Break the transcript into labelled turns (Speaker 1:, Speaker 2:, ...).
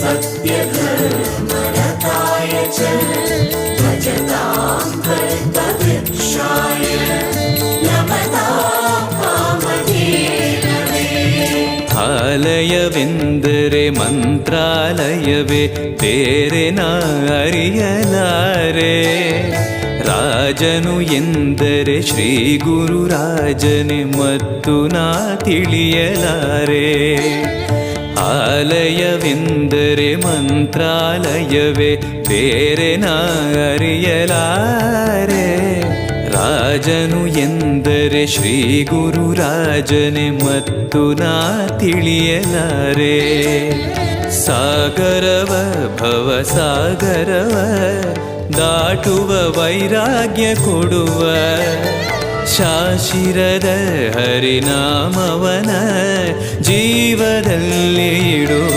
Speaker 1: सत्यधर्मरताय च भजतां कल्पवृक्षाय नमतां कामधेनवे
Speaker 2: ಆಲಯವೆಂದರೆ ಮಂತ್ರಾಲಯವೇ ಬೇರೆ ನಾ ಅರಿಯಲಾರೆ ರಾಜನು ಎಂದರೆ ಶ್ರೀ ಗುರುರಾಜನೆ ಮತ್ತು ನಾ ತಿಳಿಯಲಾರೆ ಆಲಯವೆಂದರೆ ಮಂತ್ರಾಲಯವೇ, ಬೇರೆ ನಾರಿಯಲಾರೆ ರಾಜನು ಎಂದರೆ ಶ್ರೀ ಗುರುರಾಜನೆ ಮತ್ತು ನಾ ತಿಳಿಯಲಾರೆ. ಸಾಗರವ ಭವ ಸಾಗರವ, ದಾಟುವ ವೈರಾಗ್ಯ ಕೊಡುವ ಶಾಶಿರದ ಹರಿನಾಮವನ ಜೀವದಲ್ಲಿ ಇಡುವ